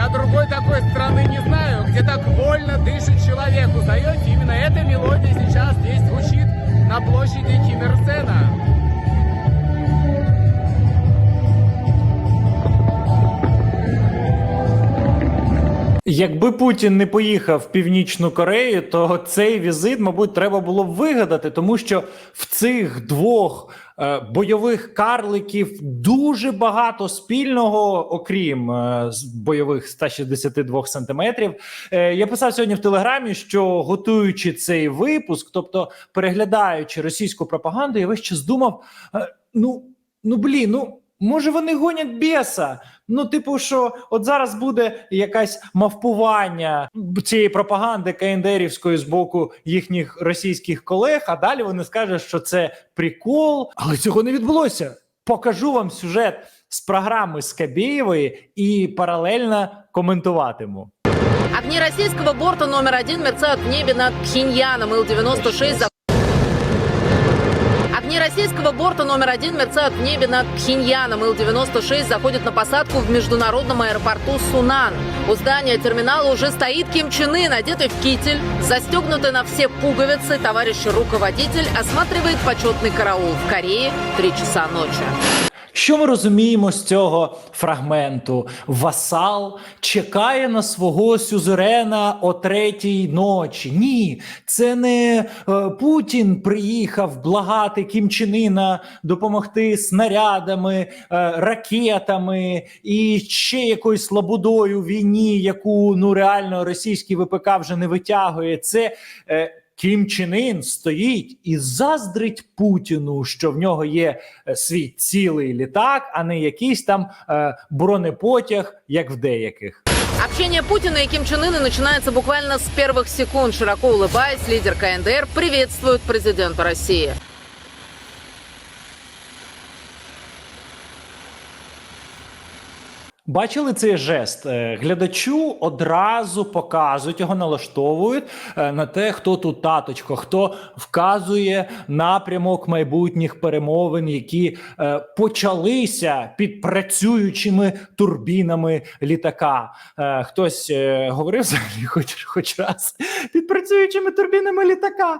Я другой такой страны не знаю, где так вольно дышит человек. Узнаете, именно эта мелодия сейчас здесь звучит на площади Ким Ир Сена. Якби Путін не поїхав в Північну Корею, то цей візит, мабуть, треба було б вигадати, тому що в цих двох е, бойових карликів дуже багато спільного, окрім е, бойових 162 сантиметрів. Е, я писав сьогодні в телеграмі, що готуючи цей випуск, тобто переглядаючи російську пропаганду, я весь час думав: е, ну, ну блін, ну. Може, вони гонять біса? Ну, типу, що от зараз буде якась мавпування цієї пропаганди КНДРівської з боку їхніх російських колег, а далі вони скажуть, що це прикол, але цього не відбулося. Покажу вам сюжет з програми Скабєєвої і паралельно коментуватиму. Огни российского борта номер один мерцают в небе над Пхеньяном. Ил-96 за... Огни российского борта номер один мерцают в небе над Пхеньяном. Ил-96 заходит на посадку в международном аэропорту Сунан. У здания терминала уже стоит Ким Чен Ын, одетый в китель, застегнутый на все пуговицы. Товарищ руководитель осматривает почетный караул в Корее 3 часа ночи. Що ми розуміємо з цього фрагменту? Васал чекає на свого сюзерена о третій ночі. Ні, це не е, Путін приїхав благати Кім Чен Ына допомогти снарядами, е, ракетами і ще якоюсь слободою війні, яку ну реально російський ВПК вже не витягує. Це е, Кім Чен Ін стоїть і заздрить Путіну, що в нього є е, свій цілий літак, а не якийсь там е, бронепотяг, як в деяких. Общение Путина и Ким Чен Ына начинается буквально с первых секунд. Широко улыбаясь, лидер КНДР приветствует президента России. Бачили цей жест? Е, Глядачу одразу показують його, налаштовують е, на те, хто тут таточко, хто вказує напрямок майбутніх перемовин, які е, почалися під працюючими турбінами літака. Хтось говорив взагалі, хоч, хоч раз під працюючими турбінами літака.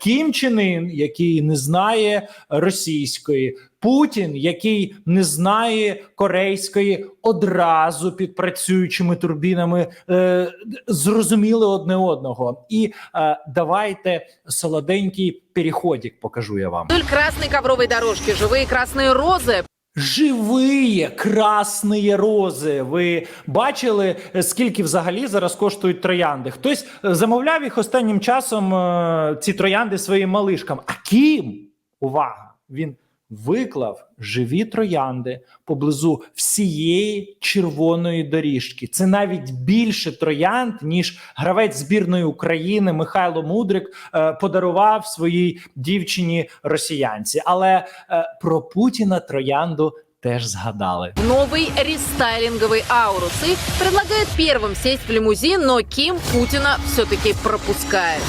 Кім Чен Ін, який не знає російської. Путін, який не знає корейської, одразу під працюючими турбінами е, зрозуміли одне одного. І е, давайте солоденький переходик покажу я вам. Вдоль красной ковровой дорожки живые красные розы Живі красні рози. Ви бачили, е, скільки взагалі зараз коштують троянди? Хтось е, замовляв їх останнім часом е, ці троянди своїм малишкам. А ким? Увага! Він виклав живі троянди поблизу всієї червоної доріжки. Це навіть більше троянд, ніж гравець збірної України Михайло Мудрик е, подарував своїй дівчині росіянці. Але е, про Путіна троянду теж згадали. новый рестайлинговый Аурус и предлагает первым сесть в лимузин, но Ким Путина все-таки пропускает.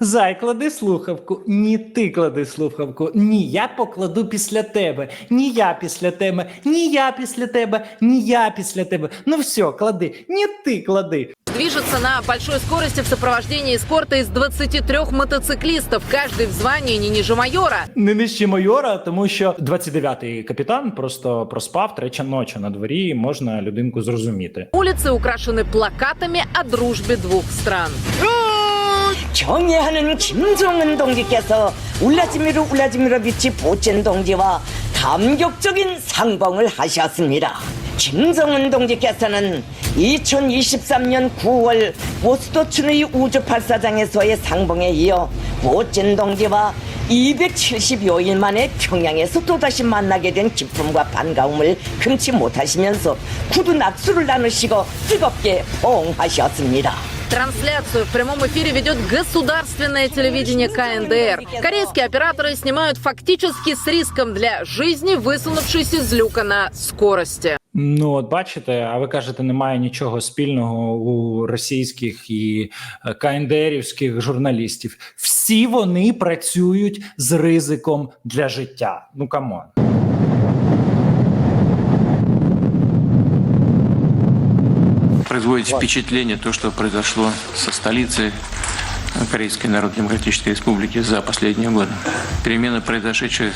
Зай, клади слухавку. Ні, ти клади слухавку. Ні, я покладу після тебе. Ні, я після тебе. Ні, я після тебе. Ні, я після тебе. Ну все, клади. Ні, ти клади. Движется на большой скорости в сопровождении эскорта из 23 мотоциклистов, каждый в звании не ниже майора. Не нижче майора, тому що 29-й капітан просто проспав третя ночі на дворі. Можна людинку зрозуміти. Улицы украшены плакатами о дружбе двух стран. 경애하는 김정은 동지께서 울라지미르 울라지미르 비치 보첸 동지와 감격적인 상봉을 하셨습니다. 김정은 동지께서는 2023년 9월 보스토춘의 우주 발사장에서의 상봉에 이어 보첸 동지와 270여일 만에 평양에서 또다시 만나게 된 기쁨과 반가움을 금치 못하시면서 구두 낙수를 나누시고 뜨겁게 포옹하셨습니다. Трансляцию в прямом эфире ведет государственное телевидение КНДР. Корейские операторы снимают фактически с риском для жизни, высунувшись из люка на скорости. Ну, от бачите, а ви кажете, немає нічого спільного у російських і е, КНДРівських журналістів. Всі вони працюють з ризиком для життя. Ну камон. Производит впечатление то, что произошло со столицей Корейской Народно-Демократической Республики за последние годы. Перемены, произошедшие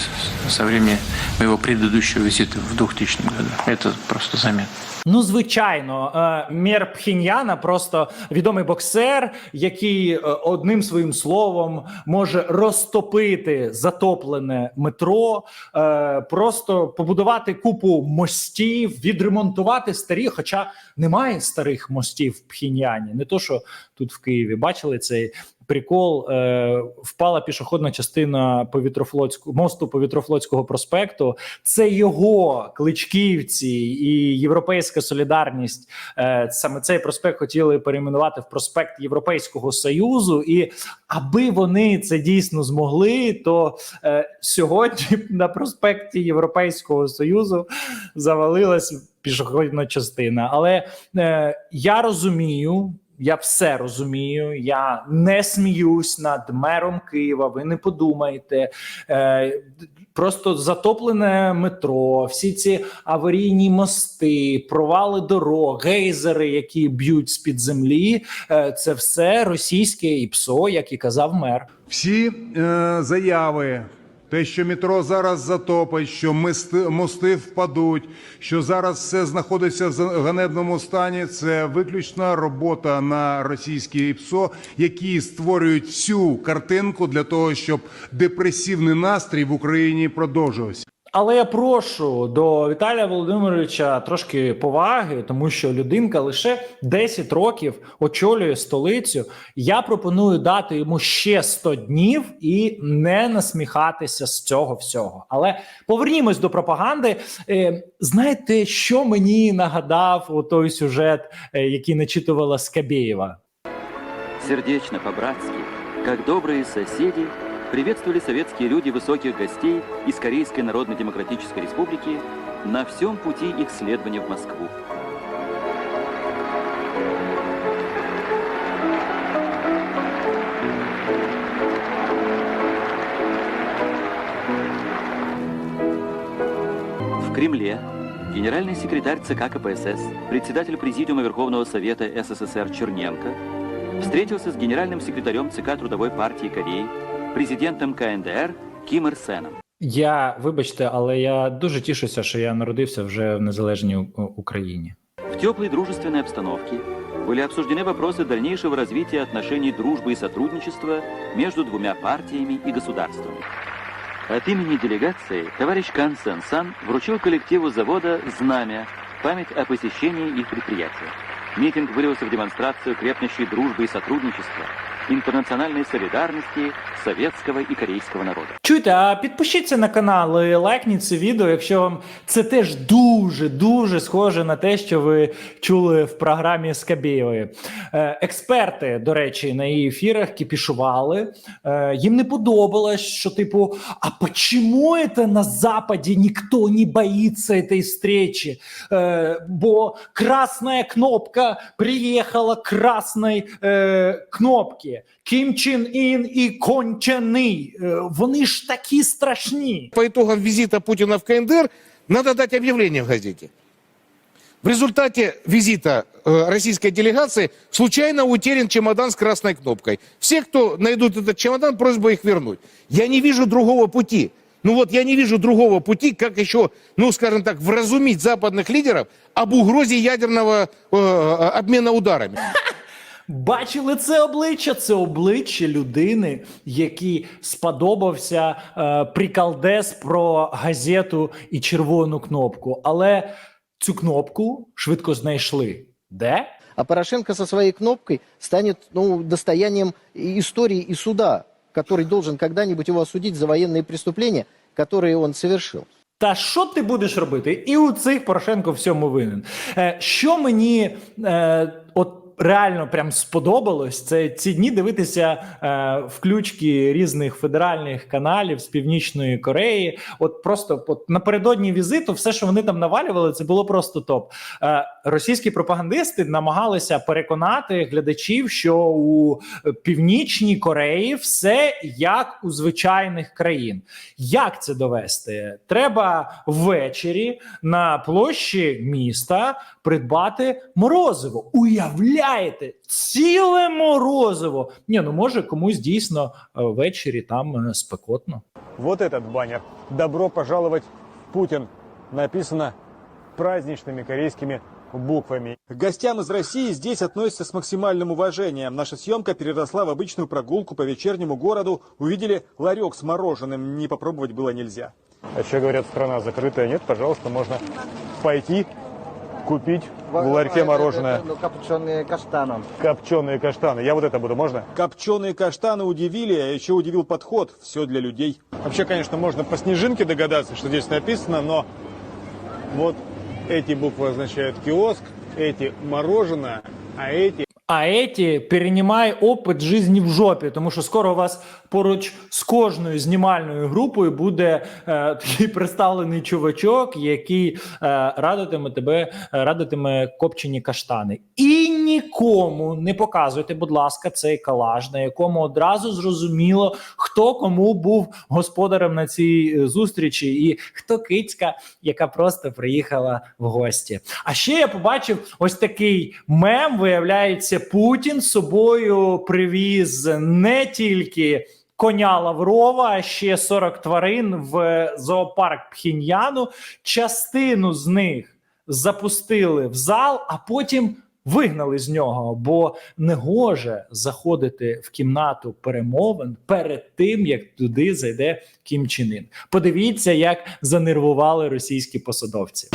со времени моего предыдущего визита в 2000 году. Это просто заметно. Ну, звичайно, е, мер Пхіньяна просто відомий боксер, який е, одним своїм словом може розтопити затоплене метро, е, просто побудувати купу мостів, відремонтувати старі. Хоча немає старих мостів в Пхіньяні, не то що тут в Києві. Бачили цей прикол? Е, впала пішохідна частина повітрофлотського мосту Повітрофлотського проспекту. Це його кличківці і Європейська солідарність. Е, саме цей проспект хотіли перейменувати в проспект Європейського Союзу. І аби вони це дійсно змогли, то е, сьогодні на проспекті Європейського Союзу завалилась пішохідна частина. Але е, я розумію. Я все розумію. Я не сміюсь над мером Києва. Ви не подумайте. Е, просто затоплене метро, всі ці аварійні мости, провали дорог, гейзери, які б'ють з під землі. Е, це все російське ІПСО, як і казав мер. Всі е, заяви, те, що метро зараз затопить, що мости, впадуть, що зараз все знаходиться в ганебному стані, це виключна робота на російське ІПСО, які створюють всю картинку для того, щоб депресивний настрій в Україні продовжувався. Але я прошу до Віталія Володимировича трошки поваги, тому що людинка лише 10 років очолює столицю. Я пропоную дати йому ще 100 днів і не насміхатися з цього всього. Але повернімось до пропаганди. Е, знаєте, що мені нагадав той сюжет, е, який начитувала Скабєєва? Сердечно, по-братски, как добрые соседи, приветствовали советские люди высоких гостей из Корейской Народно-Демократической Республики на всем пути их следования в Москву. В Кремле генеральный секретарь ЦК КПСС, председатель Президиума Верховного Совета СССР Черненко встретился с генеральным секретарем ЦК Трудовой партии Кореи, президентом КНДР Ким Ир Сеном. Я вибачте, але я дуже тішуся, що я народився вже в незалежній У- Україні. В теплой дружественной обстановке были обсуждены вопросы дальнейшего развития отношений дружбы и сотрудничества между двумя партиями и государствами. От имени делегации товарищ Кан Сен Сан вручил коллективу завода «Знамя» в память о посещении их предприятия. Митинг вылился в демонстрацию крепнущей дружбы и сотрудничества, интернациональной солидарности советского и корейского народа. Чуєте, а підпишіться на канал і лайкніть це відео, якщо вам це теж дуже дуже схоже на те, що ви чули в програмі Скабєєвої. Е, експерти, до речі, на її ефірах кіпішували. Е, їм не подобалось, що типу, а почему это на Западі ніхто не боїться этой встречи? Е, бо красная кнопка приїхала красної е, кнопки. Кім Чен Ін і кончений. Е, вони ж такі страшні. по итогам визита Путина в КНДР надо дать объявление в газете. В результате визита э, российской делегации случайно утерян чемодан с красной кнопкой. Все, кто найдут этот чемодан, просьба их вернуть. Я не вижу другого пути. Ну вот я не вижу другого пути, как еще, ну скажем так, вразумить западных лидеров об угрозе ядерного э, обмена ударами. Бачили це обличчя? Це обличчя людини, якій сподобався е, приколдес про газету і червону кнопку. Але цю кнопку швидко знайшли. Де? А Порошенко со своей кнопкой станет ну, достоянием и истории и суда, который должен когда-нибудь его осудить за военные преступления, которые он совершил. Та що ти будеш робити? І у цих Порошенко всьому винен. Е, що мені е, от реально прям сподобалось, це ці дні дивитися е, включки різних федеральних каналів з Північної Кореї. От просто от, напередодні візиту, все, що вони там навалювали, це було просто топ. Е, російські пропагандисти намагалися переконати глядачів, що у Північній Кореї все як у звичайних країн. Як це довести? Треба ввечері на площі міста придбати морозиво. Уявляєте, ціле морозиво. Ні, ну може комусь дійсно е, ввечері там е, спекотно. Вот этот баннер. Добро пожаловать, Путин. Написано праздничными корейскими буквами. К гостям из России здесь относятся с максимальным уважением. Наша съемка переросла в обычную прогулку по вечернему городу. Увидели ларек с мороженым. Не попробовать было нельзя. А еще говорят, страна закрытая. Нет, пожалуйста, можно пойти купить в ларьке мороженое. Копченые каштаном. Копченые каштаны. Я вот это буду, можно? Копченые каштаны удивили, а еще удивил подход. Все для людей. Вообще, конечно, можно по снежинке догадаться, что здесь написано, но вот эти буквы означают киоск, эти мороженое, а эти А еті перенімай опит житті в жопі, тому що скоро у вас поруч з кожною знімальною групою буде е, такий представлений чувачок, який е, радитиме тебе, е, радитиме копчені каштани. І нікому не показуйте, будь ласка, цей калаш, на якому одразу зрозуміло, хто кому був господарем на цій е, зустрічі, і хто кицька, яка просто приїхала в гості. А ще я побачив ось такий мем. Виявляється, Путін з собою привіз не тільки. Коня Лаврова, ще 40 тварин в зоопарк Пхіньяну. Частину з них запустили в зал, а потім вигнали з нього, бо не гоже заходити в кімнату перемовин перед тим, як туди зайде Кім Чен Ін. Подивіться, як занервували російські посадовці.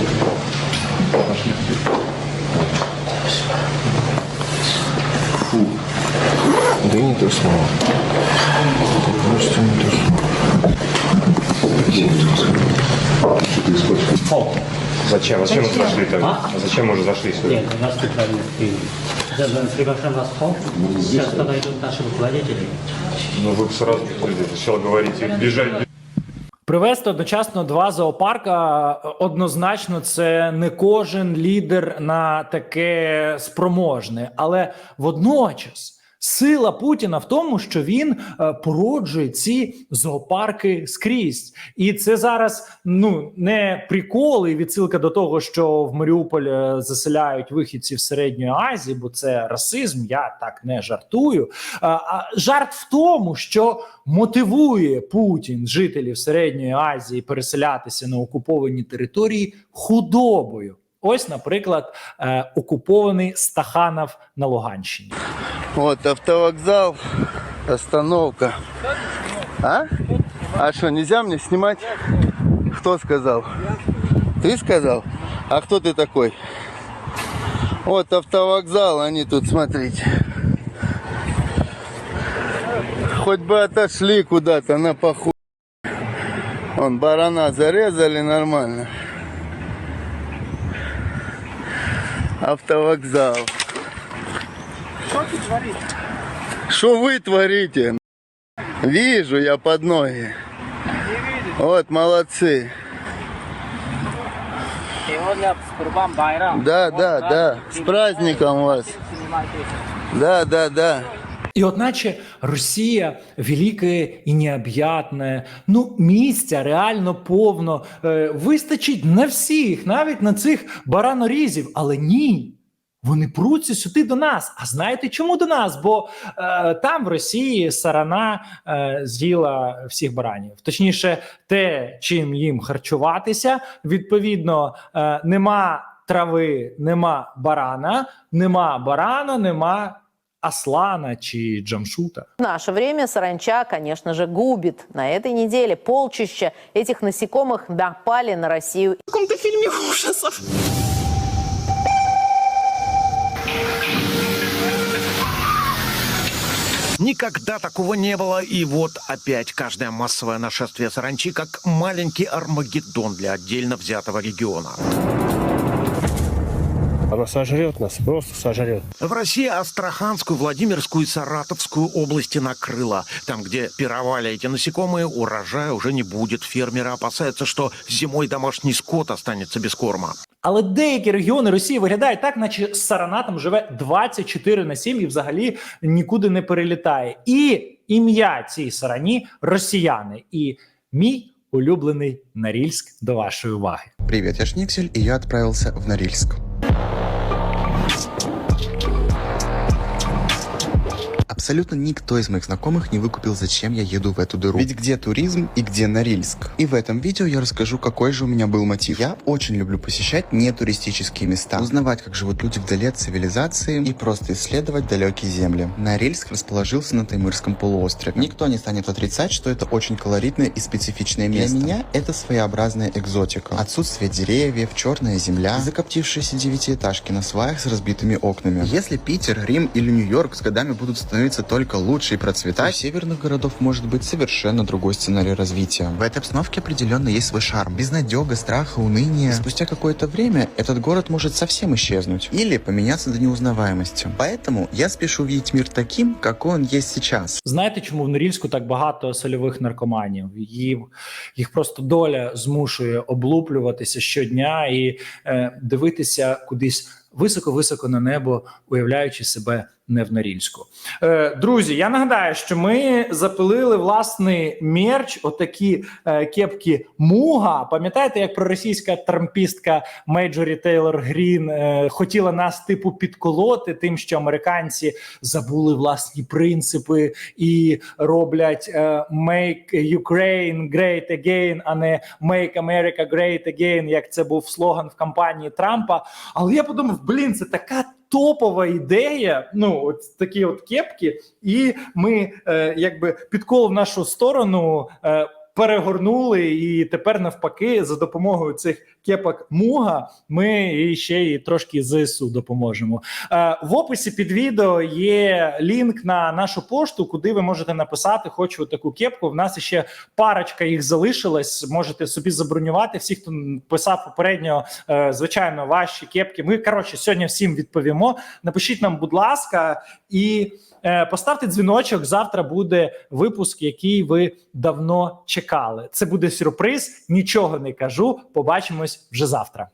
Да и не. Просто не то слово. Зачем? Зачем мы зашли тогда? А зачем мы уже зашли сюда? Нет, у нас тут правильно приняли. Сейчас приглашаем вас в холл. Сейчас туда идут наши руководители. Ну вы бы сразу сначала говорите, бежать. Привести одночасно два зоопарка однозначно це не кожен лідер на таке спроможне, але водночас. Сила Путіна в тому, що він е, породжує ці зоопарки скрізь, і це зараз ну не прикол і відсилка до того, що в Маріуполь е, заселяють вихідців середньої Азії, бо це расизм. Я так не жартую. А, а жарт в тому, що мотивує Путін жителів середньої Азії переселятися на окуповані території худобою. Ось, наприклад, е, окупований Стаханов на Луганщині. Вот автовокзал, остановка. А? А что, нельзя мне снимать? Кто сказал? Ты сказал? А кто ты такой? Вот автовокзал, они тут, смотрите. Хоть бы отошли куда-то на похуй. Вон барана зарезали нормально. Автовокзал. Что вы творите? Вижу я под ноги. Вот, молодцы. Да, да, да. С праздником вас. Да, да, да. І от наче Росія велике і необ'ятне, ну місця реально повно, е, вистачить на всіх, навіть на цих баранорізів, але ні. Вони пруться сюди до нас. А знаєте чому до нас? Бо е, там в Росії сарана е, з'їла всіх баранів. Точніше, те, чим їм харчуватися, відповідно, е, нема трави, нема барана, нема барана, нема Аслана чи Джамшута. В наше время саранча, конечно же, губит. На этой неделе полчища этих насекомых напали на Россию. В каком-то фильме ужасов. Никогда такого не было, и вот опять каждое массовое нашествие саранчи как маленький Армагеддон для отдельно взятого региона. Она сожрет нас, просто сожрет. В России Астраханскую, Владимирскую и Саратовскую области накрыло. Там, где пировали эти насекомые, урожая уже не будет. Фермеры опасаются, что зимой домашний скот останется без корма. Але деякі регіони Росії виглядають так, наче сарана там живе 24 на 7 і взагалі нікуди не перелітає. І ім'я цій сарані росіяни. І мій улюблений Нарільськ до вашої уваги. Привет, я Шниксель, и я отправился в Норильск. Абсолютно никто из моих знакомых не выкупил, зачем я еду в эту дыру. Ведь где туризм и где Норильск? И в этом видео я расскажу, какой же у меня был мотив. Я очень люблю посещать нетуристические места, узнавать, как живут люди вдали от цивилизации и просто исследовать далекие земли. Норильск расположился на Таймырском полуострове. Никто не станет отрицать, что это очень колоритное и специфичное место. Для меня это своеобразная экзотика. Отсутствие деревьев, черная земля, закоптившиеся девятиэтажки на сваях с разбитыми окнами. Если Питер, Рим или Нью-Йорк с годами будут становиться только лучше и процветать, у северных городов может быть совершенно другой сценарий развития. В этой обстановке определенно есть свой шарм. Безнадега, страха, уныние. И спустя какое-то время этот город может совсем исчезнуть или поменяться до неузнаваемости. Поэтому я спешу видеть мир таким, какой он есть сейчас. Знаєте, чому в Норільську так багато сольових наркоманів? Їм їх просто доля змушує облуплюватися щодня і е, дивитися кудись високо-високо на небо, уявляючи себе не в Норільську. Е, друзі, я нагадаю, що ми запилили власний мерч, отакі е, кепки Муга. Пам'ятаєте, як проросійська трампістка Мейджорі Тейлор Грін е, хотіла нас типу підколоти тим, що американці забули власні принципи і роблять е, Make Ukraine Great Again, а не Make America Great Again, як це був слоган в кампанії Трампа. Але я подумав, блін, це така. Топова ідея, ну от такі от кепки, і ми е, якби підкол в нашу сторону е, перегорнули, і тепер навпаки, за допомогою цих кепок Муга, ми ще й трошки ЗСУ допоможемо. Е, в описі під відео є лінк на нашу пошту, куди ви можете написати Хочу таку кепку. В нас ще парочка їх залишилась. Можете собі забронювати. Всі, хто писав попередньо, е, звичайно, ваші кепки. Ми коротше сьогодні всім відповімо. Напишіть нам, будь ласка, і. Е, Поставте дзвіночок. Завтра буде випуск, який ви давно чекали. Це буде сюрприз. Нічого не кажу. Побачимось вже завтра.